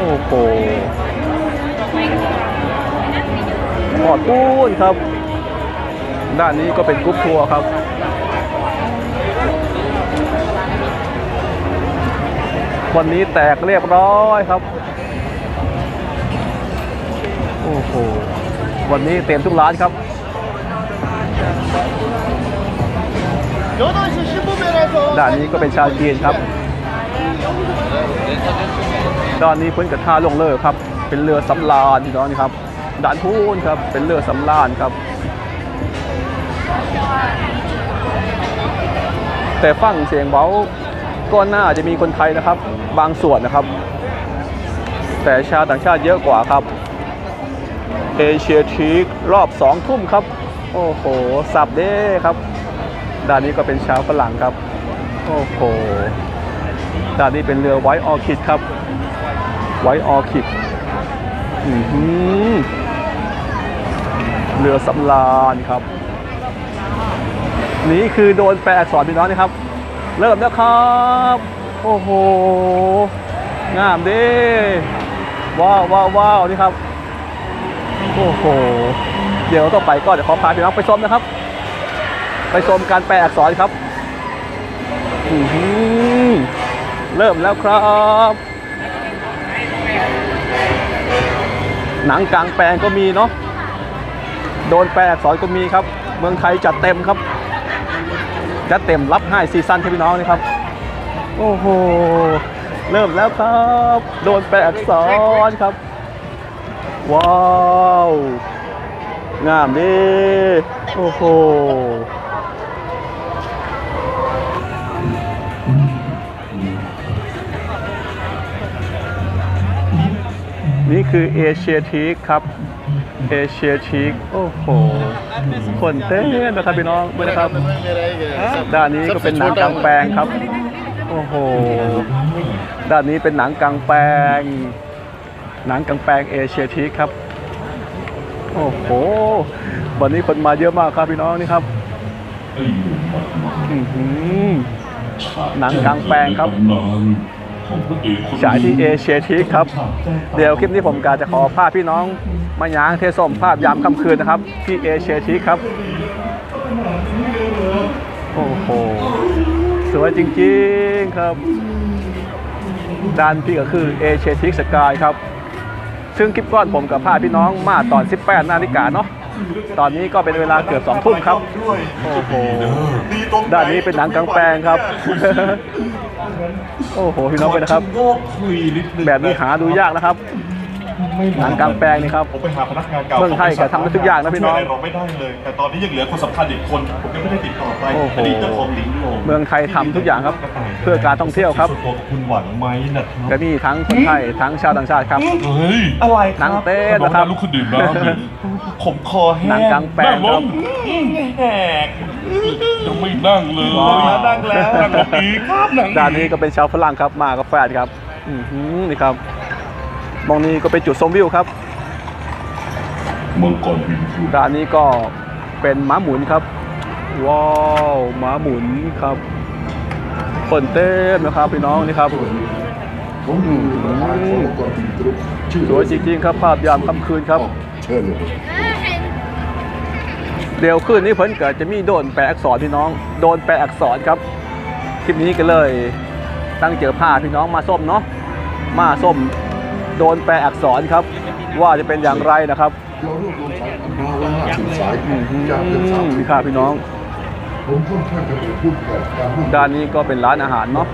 โอ้โหหอดปูนครับ ด้านนี้ก็เป็นกรุ๊ปทัวร์ครับวันนี้แตกเรียบร้อยครับ โอ้โห วันนี้เต็มทุกร้านครับด้านนี้ก็เป็นชาวจีนครับ ด้านนี้เพิ่นกับท่าลงเรือครับ เป็นเรือสำราญพี่น้องนี่ครับด้านพูนครับเป็นเรือสำราญครับ แต่ฟังเสียงเบาก็น่าจะมีคนไทยนะครับ บางส่วนนะครับ แต่ชาวต่างชาติเยอะกว่าครับเอเชียทีกรอบสองทุ่มครับ โอ้โห สับเด้ครับ ด้านนี้ก็เป็นชาวฝรั่งครับ โอ้โห ด้านนี้เป็นเรือไวท์ออคิดครับ ไวออคิดเรือสำราญครับ นี่คือโดนแปลอักษรพี่น้องนะครับ เริ่มแล้วครับ โอ้โห งามด้ว้าวว้าวว้าวนี่ครับ โอ้โห เดี๋ยวต่อไปก็เดี๋ยวขอพาพี่น้องไปชมนะครับ ไปชมการแปลอักษรครับเริ่มแล้วครับ หนังกลางแปลงก็มีเนาะโดนแปลอักษรก็มีครับ เมืองไทยจัดเต็มครับจัดเต็มรับให้ซีซั่นให้พี่น้องนี่ครับ โอ้โหเริ่มแล้วครับ โดนแปลอักษรครับ ว้าว งามดิโอ้โห นี่คือเอเชียทีกครับเอเชียทีกโอ้โหคนเต้นนะครับพี่น้องด้วยนะครับด้านนี้ก็เป็นหนังกลางแปลงครับ โอ้โหด้านนี้เป็นหนังกลางแปลง หนังกลางแปลงเอเชียทีกครับ โอ้โห วันนี้คนมาเยอะมากครับพี่น้องนี่ครับอื้อหือหนังกลางแปลงครับ ฉายที่เอเชียทีครับ เดี๋ยวคลิปนี้ผมกาจะขอภาพพี่น้องมาย้างเทส้มภาพยามค่ำคืนนะครับ ที่เอเชียทีครับ โอ้โห สวยจริงๆครับ ด้านพี่ก็คือเอเชียทีสกายครับ ซึ่งคลิปก้อนผมกับภาพพี่น้องมาตอน 18นาฬิกาเนาะ ตอนนี้ก็เป็นเวลาเกือบ2ทุ่มครับ โอ้โห ด้านนี้เป็นหนังกลางแปลงครับ โอ้โห พี่น้องไปนะครับงอกคุยนิดนึงแบบนี้หาดูยากนะครับ หนังกลางแปลงนี่ครับผมไปหาพนักงานเก่าเมืองไทยก็ทำได้ทุกอย่างนะพี่น้องช่วยอะไรเราไม่ได้เลย แต่ตอนนี้ยังเหลือคนสำคัญอีกคนผมยังไม่ได้ติดต่อไปโอ้โหอดีตเจ้าของลิงโลเมืองไทยทำทุกอย่างครับ เพื่อการท่องเที่ยวครับส่วนตัวกับคุณหวังไหมนะครับก็มีทั้งคนไทยทั้งชาวต่างชาติครับเฮ้ยอะไรหนังเต้นนะครับองลุกขึ้นดื่มน้ำดิผมคอแห้งหนังกลางแปลงครับนั่งลงแหกยังไม่นั่งเลยว้าวนั่งแล้วนั่งลงอีกครับนั่งอีกด้านนี้ก็เป็นชาวฝรั่งครับมากับแฟนครับอือหือนี่ครับ มองนี้ก็เป็นจุดชมวิวครับมังกรบินฟูด้านนี้ก็เป็นม้าหมุนครับ ว้าวม้าหมุนครับคนเต้นนะครับพี่น้องนี่ครับผมอยู่ประธานขององค์กรบินกรุ๊ปชื่อสวยจริงๆครับภาพยามค่ำคืนครับเชิญเลยเดี๋ยวคืนนี้เพิ่นเกิดจะมีโดนแปลอักษรพี่น้อง โดนแปลอักษรครับ คลิปนี้ก็เลยตั้งเจอผ้าพี่น้องมาส้มเนาะมาส้ม โดนแปลอักษรครับ ว่าจะเป็นอย่างไรนะครับเรารวบรวมสายพันธุ์มาว่าห้าสิบสายอือหือจากเกือบสามสิพี่บข้าพี่น้อง ผมค่อนข้างจะเป็นผู้ประกอบการหุ้นด้านนี้ก็เป็นร้านอาหารเนาะ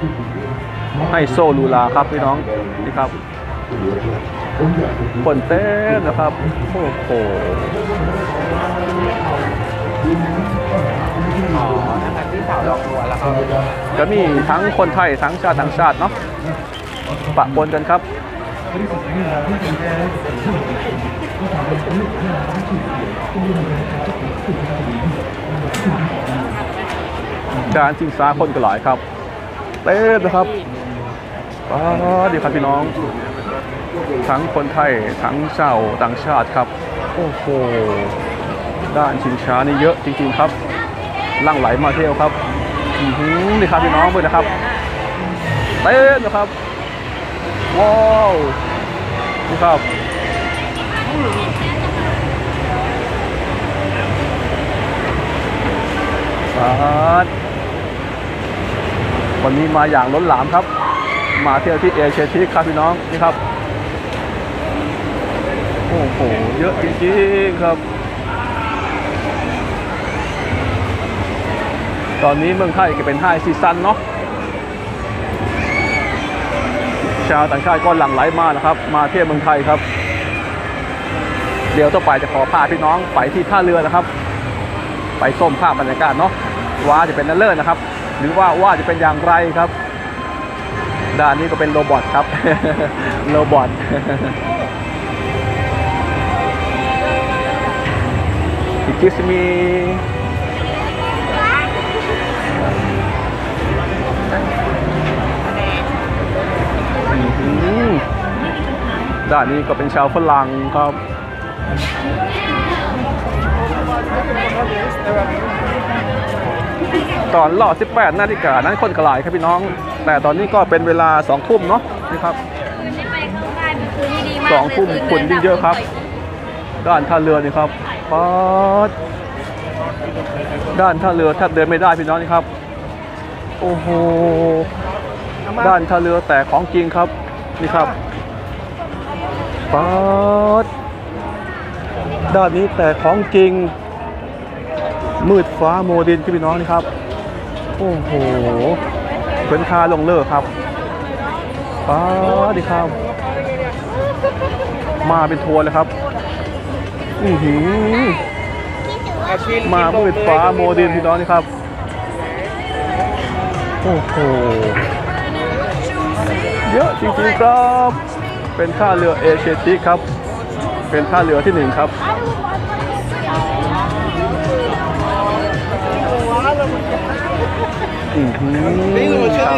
ให้โซลูลาครับพี่น้องนี่ครับเหลือเท่าไหร่ผมอยากจะรู้คนเต้นนะครับโอ้โหก็มีทั้งคนไทยทั้งชาติต่างชาติเนาะปะปนกันครับ การชิงซาคนก็หลายครับเต้นนะครับอ๋อดีครับพี่น้อง ทั้งคนไทยทั้งชาวต่างชาติครับ โอ้โห ด้านชิงช้านี่เยอะจริง ๆครับลั่งไหลมาเที่ยวครับ อือหือนี่ครับพี่น้องด้วยนะครับเต้นนะครับ ว้าวนี่ครับสาดวันนี้มาอย่างล้นหลามครับ มาเที่ยวที่เอเชียทีครับพี่น้องนี่ครับ โอ้โห เยอะจริงๆครับ ตอนนี้เมืองไทยก็เป็นไฮซีซั่นเนาะ ชาวต่างชาติก็หลั่งไหลมานะครับ มาเที่ยวเมืองไทยครับ เดี๋ยวต่อไปจะขอพาพี่น้องไปที่ท่าเรือนะครับ ไปส้มภาพบรรยากาศเนาะว่าจะเป็นนันเลิศนะครับ หรือว่าว่าจะเป็นอย่างไรครับ ด้านนี้ก็เป็นโรบอทครับโรบอท It gives me ด้านนี้ก็เป็นชาวฝรั่งครับ ตอนรอ18นาฬิกานั้นคนกระหลายครับพี่น้อง แต่ตอนนี้ก็เป็นเวลา2ทุ่มเนาะนี่ครับคืนได้ไปเข้าค่ายเป็นคืนที่ดีมากสองทุ่มลคนยิ่งเยอะครับ ด้านท่าเรือนี่ครับป๊าดด้านท่าเรือแทบเดินไม่ได้พี่น้องนี่ครับ โอ้โห ด้านท่าเรือแต่ของจริงครับ นี่ครับป๊าดด้านนี้แต่ของจริง มืดฟ้าโมดินพี่น้องนี่ครับ โอ้โหเป็นคาลงเลิกครับป๊าดดีครับ มาเป็นทัวร์เลยครับ อือหือมามืดฟ้าโมดินพี่น้องนี่ครับ โอ้โห เยอะจริงๆครับ เป็นท่าเรือเอเชียครับ เป็นท่าเรือที่หนึ่งครับอือหือครับ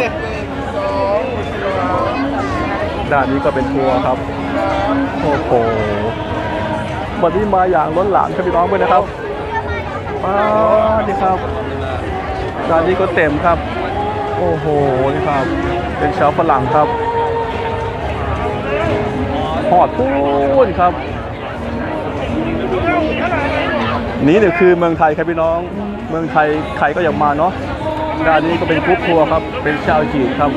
ด้านนี้ก็เป็นทัวร์ครับ โอ้โหวันนี้มาอย่างล้นหลามครับพี่น้องด้วยนะครับป้าดีครับด้านนี้ก็เต็มครับ โอ้โหนี่ครับ เป็นชาวฝรั่งครับ หอดพูนครับ นี่เนี่ยคือเมืองไทยครับพี่น้อง เมืองไทยใครก็อยากมาเนาะด้านนี้ก็เป็นกรุ๊ปทัวร์ครับ เป็นชาวจีนครับ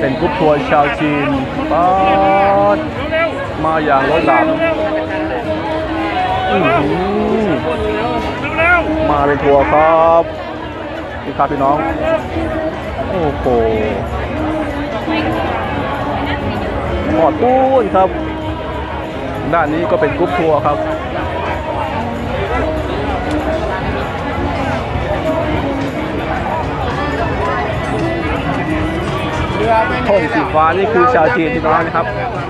เป็นกรุ๊ปทัวร์ชาวจีนป๊าดมาอย่างล้นหลามมาเป็นทัวร์ครับนี่ครับพี่น้อง โอ้โหหอดปูนครับ ด้านนี้ก็เป็นกรุ๊ปทัวร์ครับธงสีฟ้านี่คือชาวจีนพี่น้องนะครับ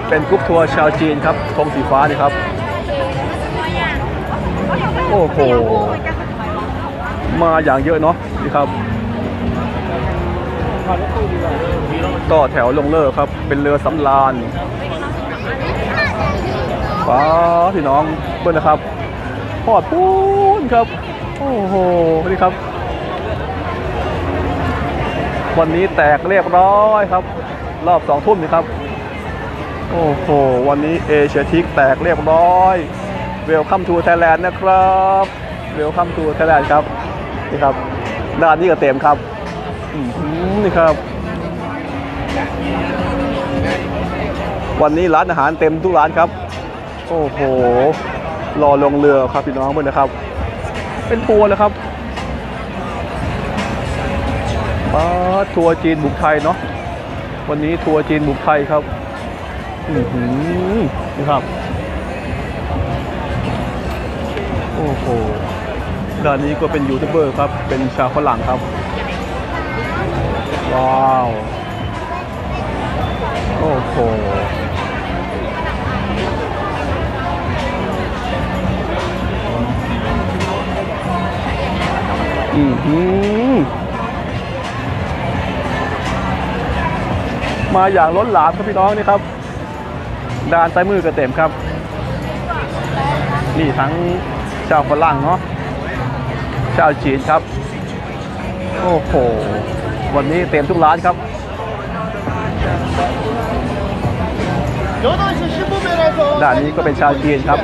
เป็นกรุ๊ปทัวร์ชาวจีนครับธงสีฟ้านี่ครับ โอ้โห มาอย่างเยอะเนาะนี่ครับ ต่อแถวลงเรือครับ เป็นเรือสำราญ ฟ้าพี่น้องเบิ้ลนะครับพอดปูนครับ โอ้โหนี่ครับ วันนี้แตกเรียบร้อยครับ รอบสองทุ่มนี่ครับ โอ้โห วันนี้เอเชียทิกแตกเรียบร้อยเวลคัมทูไทยแลนด์นะครับเวลคัมทูไทยแลนด์ครับ นี่ครับด้านนี้ก็เต็มครับอนี่ครับ วันนี้ร้านอาหารเต็มทุกร้านครับ โอ้โห รอลงเรือครับพี่น้องเพื่อนนะครับ เป็นทัวร์เลยครับมาทัวร์จีนบุกไทยเนาะ วันนี้ทัวร์จีนบุกไทยครับ อือหือนี่ครับ โอ้โหด้านนี้ก็เป็นยูทูบเบอร์ครับ เป็นชาวฝรั่งครับ ว้าว โอ้โห อือหือมาอย่างล้นหลามครับพี่น้องนี่ครับ ด้านซ้ายมือก็เต็มครับ นี่ทั้งชาวฝรั่งเนาะชาวจีนครับ โอ้โห วันนี้เต็มทุกร้านครับด้านนี้ก็เป็นชาวจีนครับ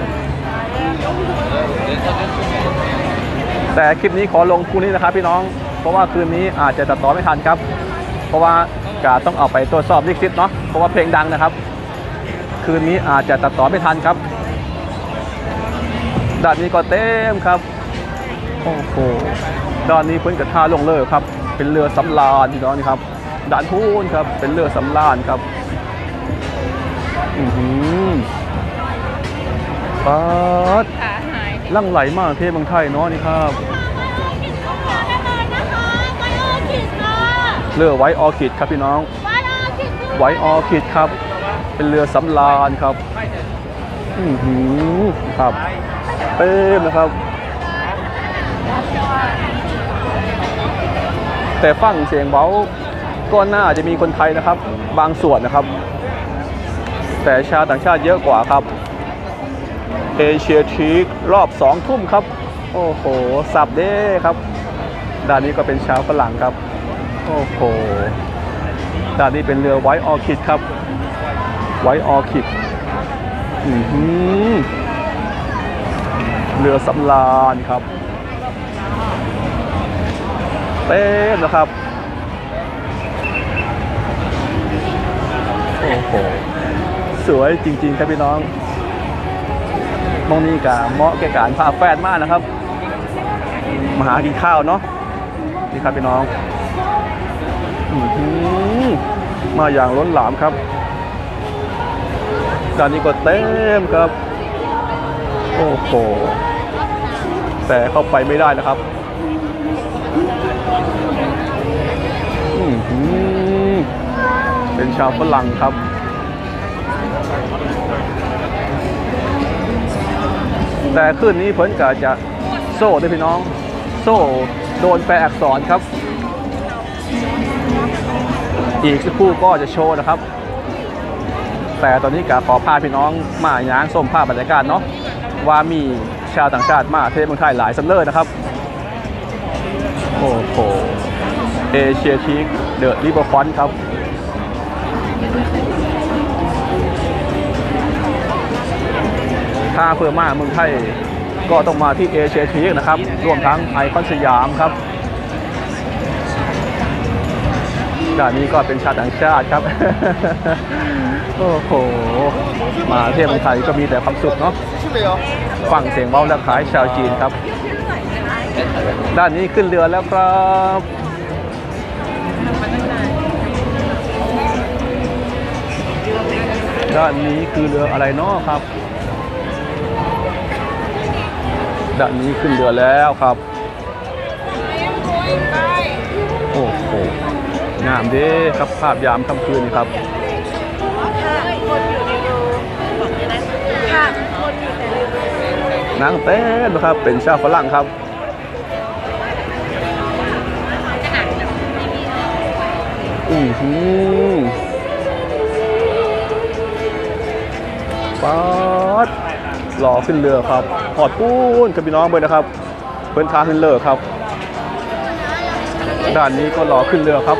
แต่คลิปนี้ขอลงพรุ่นี้นะครับพี่น้อง เพราะว่าคืนนี้อาจจะตัดต่อไม่ทันครับ เพราะว่ากาต้องเอาไปตรวจสอบลิขสิทธิ์เนาะ เพราะว่าเพลงดังนะครับ คืนนี้อาจจะตัดต่อไม่ทันครับด้านนี้ก็เต็มครับ โอ้โห ด้านนี้เพิ่นกระท่าลงเลยครับ เป็นเรือสำราญพี่น้องนี่ครับ ด้านพูนครับ เป็นเรือสำราญครับ อือหือปัดขาหาย ลั่งไหลมากเทพเมืองไทยเนาะนี่ครับเรือไว้ออคิดครับพี่น้องไวโอคิดไว้ออคิดครับ เป็นเรือสำราญครับอือหือครับเต็มนะครับ แต่ฟังเสียงเบาก็น่าจะมีคนไทยนะครับ บางส่วนนะครับ แต่ชาวต่างชาติเยอะกว่าครับ เอเชียทีกรอบสองทุ่มครับ โอ้โห สับเด้ครับ ด้านนี้ก็เป็นชาวฝรั่งครับ โอ้โห ด้านนี้เป็นเรือไวออคิดครับ ไวออคิดอือเรือสำราญครับ เต็มนะครับ โอ้โห สวยจริง ๆ ครับพี่น้อง มองนี่กะเหมาะแก่การพาแฟนมากนะครับ มาหากินข้าวเนาะนี่ครับพี่น้องมาอย่างล้นหลามครับด้านนี้ก็เต็มครับ โอ้โห แต่เข้าไปไม่ได้นะครับเป็นชาวฝรั่งครับ แต่คืนนี้เพิ่นกะจะโซ่ด้วยพี่น้อง โซ่โดนแปลอักษรครับ อีกสักครู่ก็จะโชว์นะครับ แต่ตอนนี้กะขอพาพี่น้องมาย้างส้มภาพบรรยากาศเนาะว่ามีชาวต่างชาติมาเทศเมืองไทยหลายสำเร็จนะครับ โอ้โหเอเชียทีกเดอะริเวอร์ฟอนครับ ถ้าเพื่อมาเมืองไทย ก็ต้องมาที่เอเชียทีกนะครับ รวมทั้งไอคอนสยามครับด้านนี้ก็เป็นชาวต่างชาติครับ โอ้โห มาเที่ยวเมืองไทยก็มีแต่ความสุขเนาะฟังเสียงเบาและขายชาวจีนครับ ด้านนี้ขึ้นเรือแล้วครับด้านนี้คือเรืออะไรเนาะครับ ด้านนี้ขึ้นเรือแล้วครับ โอ้โหงามด้ครับภาพยามค่ำคืนครับค่ะนางเต้นนะครับเป็นชาวฝรั่งครับอือหือป๊าดรอขึ้นเรือครับ อดปูนกับพี่น้องเบยนะครับเพิ่นทาขึ้นเรือครับ ด้านนี้ก็รอขึ้นเรือครับ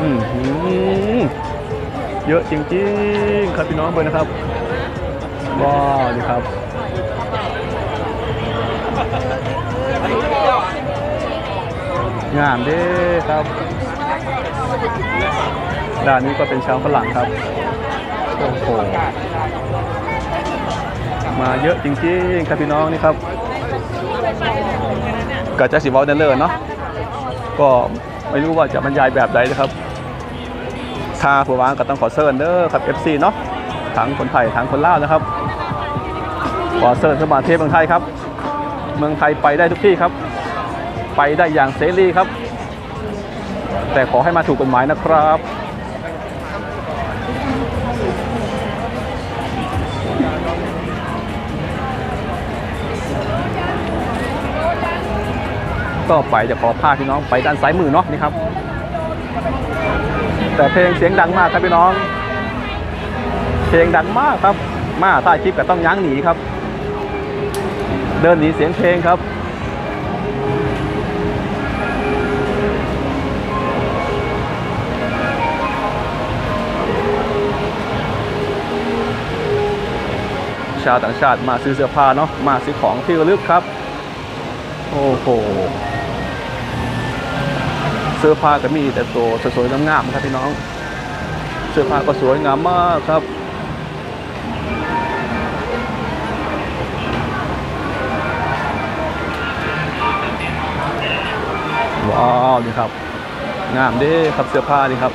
อือหือเยอะจริงๆครับพี่น้องเบยนะครับว้าวนี่ครับงามเด้ครับ ด้านนี้ก็เป็นชาวฝรั่งครับโอ้โหมาเยอะจริงๆครับพี่น้องนี่ครับก็จะสิบอลเนเลอร์เนาะก็ไม่รู้ว่าจะบรรยายแบบใดนะครับถ้าผู้วางก็ต้องขอเซิร์นเด้อครับ FC เนาะทั้งคนไทยทั้งคนลาวนะครับ ขอเซิร์นสมาเทพเมืองไทยครับ เมืองไทยไปได้ทุกที่ครับ ไปได้อย่างเสรีครับ แต่ขอให้มาถูกกฎหมายนะครับ ก็ไปจะขอภาพพี่น้องไปด้านซ้ายมือเนาะนี่ครับ แต่เพลงเสียงดังมากครับพี่น้อง เพลงดังมากครับ มาถ่าคลิปก็ต้องยั้งหนีครับ เดินหนีเสียงเพลงครับชาวต่างชาติมาซื้อเสื้อผ้าเนาะมาซื้อของที่ระลึกครับ โอ้โห สื้อผ้าก็มีแต่ตัวสวยๆงามๆครับพี่น้อง เสื้อผ้าก็สวยงามมากครับว้าวนี่ครับ งามเด้ครับเสื้อผ้านี่ครับ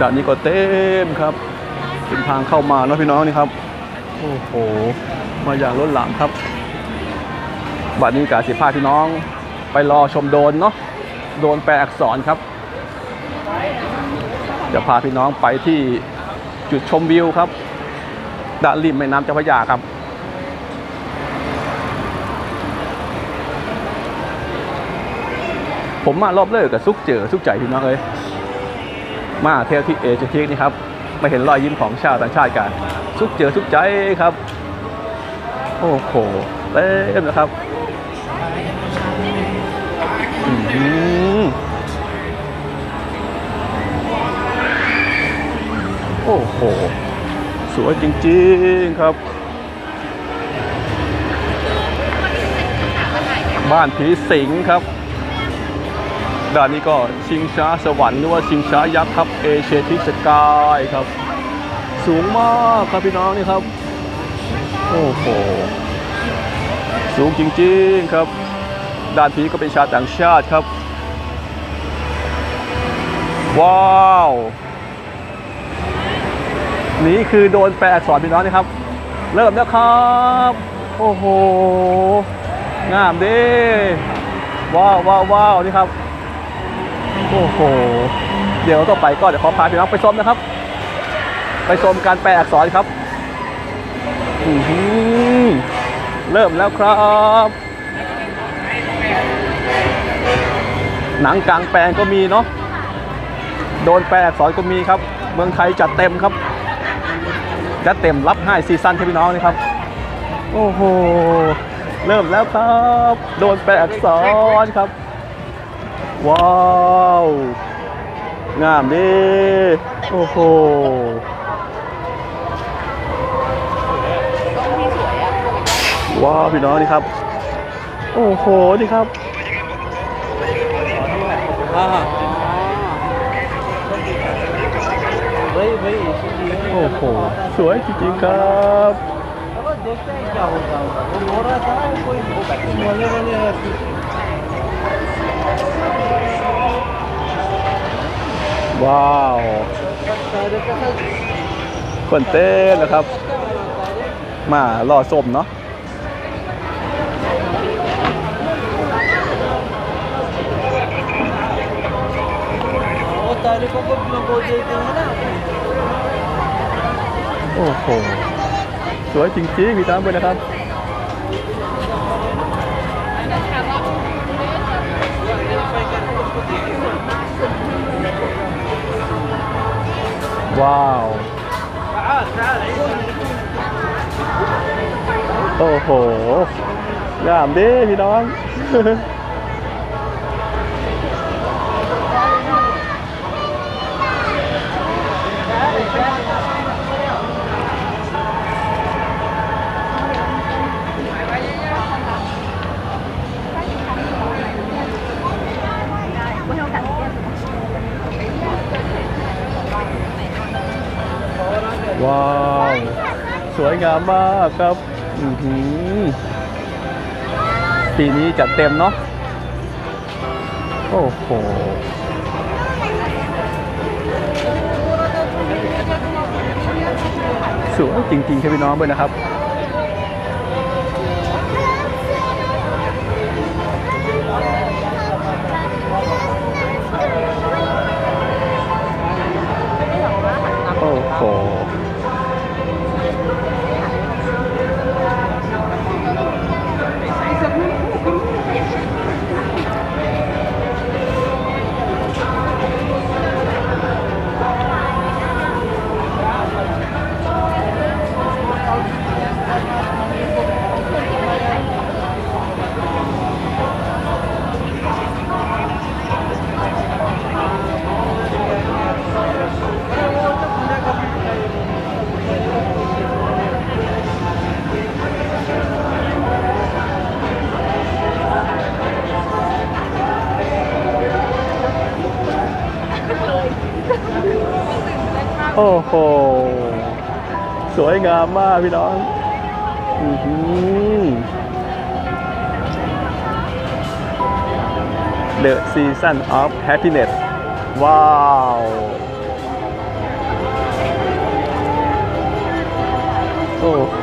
ด่านนี้ก็เต็มครับเป็นทางเข้ามาเนาะพี่น้องนี่ครับโอ้โหมาอย่างล้นหลามครับบัดนี้กาสิพาพี่น้อง ไปรอชมโดนเนาะโดนแปลอักษรครับ จะพาพี่น้องไปที่จุดชมวิวครับด้านริมแม่น้ำเจ้าพระยาครับผมมารอบเลิกกับซุกเจอซุกใจพี่น้องเลย มาเที่ยวที่เอเจทีนี่ครับมาเห็นรอยยิ้มของชาวต่างชาติกันซุกเจอซุกใจครับ โอ้โหเต็มนะครับโอ้โห สวยจริงๆครับ บ้านผีสิงครับ ด้านนี้ก็ชิงช้าสวรรค์หรือว่าชิงช้ายักษ์ครับเอเชียทิกสกายครับ สูงมากครับพี่น้องนี่ครับ โอ้โหสูงจริงๆครับ ด้านนี้ก็เป็นชาวต่างชาติครับ ว้าว นี่คือโดนแปลอักษรพี่น้องนี่ครับ เริ่มแล้วครับ โอ้โหงามด้ว้าวว้าวว้าวนี่ครับ โอ้โห เดี๋ยวต่อไปก็เดี๋ยวขอพาพี่น้องไปชมนะครับ ไปชมการแปลอักษรครับอือหือเริ่มแล้วครับ หนังกลางแปลงก็มีเนาะ โดนแปลอักษรก็มีครับ เมืองไทยจัดเต็มครับ จัดเต็มรับให้ซีซั่นครับพี่น้องนี่ครับ โอ้โห เริ่มแล้วครับ โดนแปลอักษรครับ ว้าวงามดีโอ้โหว้าวพี่น้องนี่ครับ โอ้โหนี่ครับโอ้โหสวยจริงๆครับ ว้าวคนเต้นนะครับ มารอสมเนาะโอ้โห สวยจริงๆ มีตามไปนะครับ ว้าว โอ้โหงามดิพี่น้อง ว้าว ส วยงามมากครับปีนี้จัดเต็มเนาะโอ้โหสวยจริงๆครับพี่น้องด้วยนะครับ พี่น้องเดอะซีซันออฟแฮปปี้เน็ตว้าวโอ้โห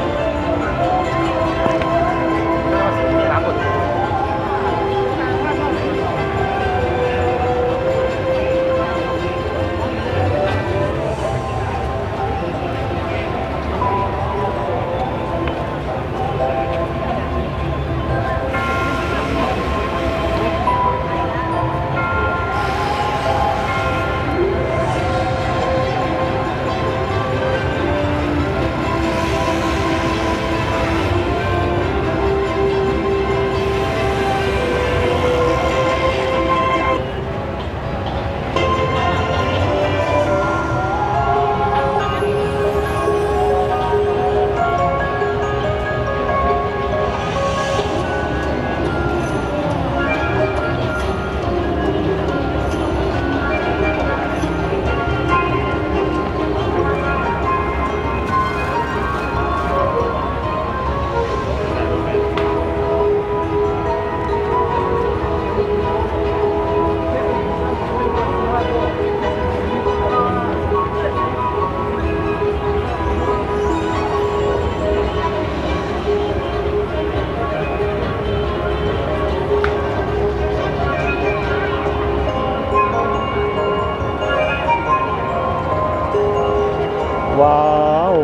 ว้าว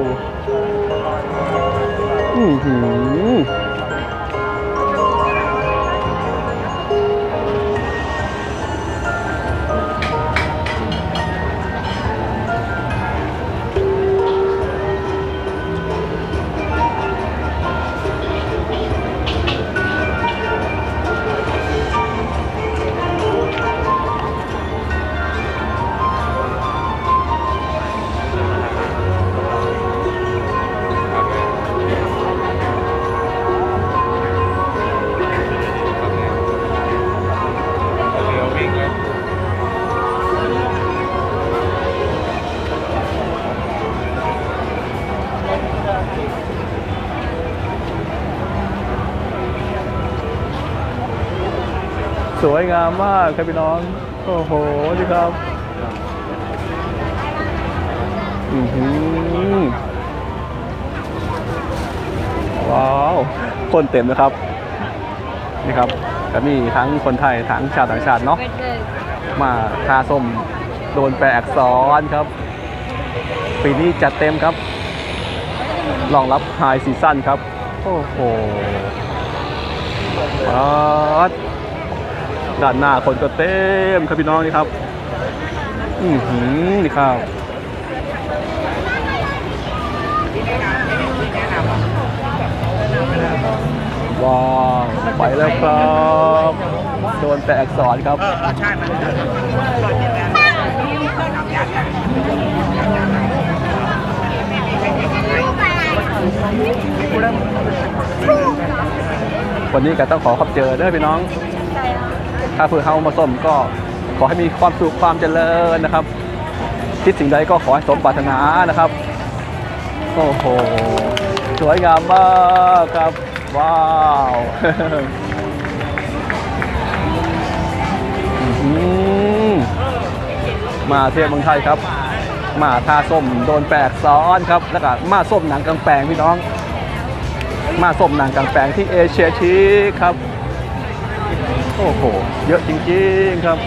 อือหือ สวยงามมากครับพี่น้อง โอ้โหดีครับอือหือว้าว คนเต็มนะครับ นี่ครับก็มีทั้งคนไทย ทั้งชาวต่างชาติเนาะมาทาส้มโดนแปลอักษรครับ ปีนี้จัดเต็มครับรองรับไฮซีซั่นครับ โอ้โหปัด ด้านหน้าคนก็เต็มครับพี่น้องนี่ครับอือหือนี่ครับว้าวไปแล้วครับโดนแปลอักษรครับวันนี้ก็ต้องขอขอบเจอเด้อพี่น้อง ถ้าเพื่อเฮามาส้มก็ขอให้มีความสุขความเจริญนะครับ คิดสิ่งใดก็ขอให้สมปรารถนานะครับ โอ้โห สวยงามมากครับ ว้าวมาเที่ยวเมืองไทยครับ มาทาส้มโดนแปลกซ้อนครับ แล้วก็มาส้มหนังกลางแปลงพี่น้อง มาส้มหนังกลางแปลงที่เอเชียทีครับ โอ้โห เยอะจริงๆครับ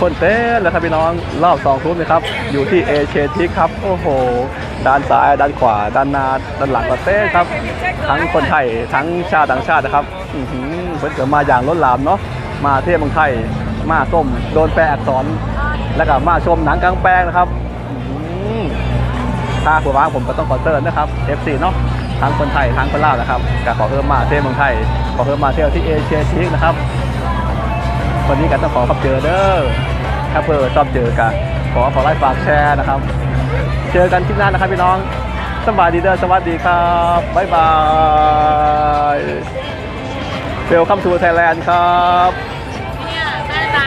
คนเต้นแล้วครับพี่น้องรอบสองทุ่มนะครับ อยู่ที่เอเชียทีครับ โอ้โห ด้านซ้าย ด้านขวา ด้านหน้า ด้านหลังก็เต้นครับ ทั้งคนไทย ทั้งชาติต่างชาตินะครับอือหือเพิ่นเกิดมาอย่างล้นหลามเนาะ มาเที่ยวเมืองไทย มาส้ม โดนแปลอักษร แล้วก็มาชมหนังกลางแปลงนะครับ ถ้าผัวบ้างผมก็ต้องขอเตือนนะครับ FC เนาะทั้งคนไทยทั้งคนลาวนะครับก็ขอเพิ่มมาเที่ยวเมืองไทยขอเพิ่มมาเที่ยวที่เอเชียทีนะครับวันนี้กันต้องขอขอบเจอเด้อถ้าเพื่อชอบเจอกันขอขอไลค์ฝากแชร์นะครับ เจอกันคลิปหน้านะครับพี่น้องสบายดีเด้อสวัสดีครับบ๊ายบายเวลคัมทูไทยแลนด์ครับ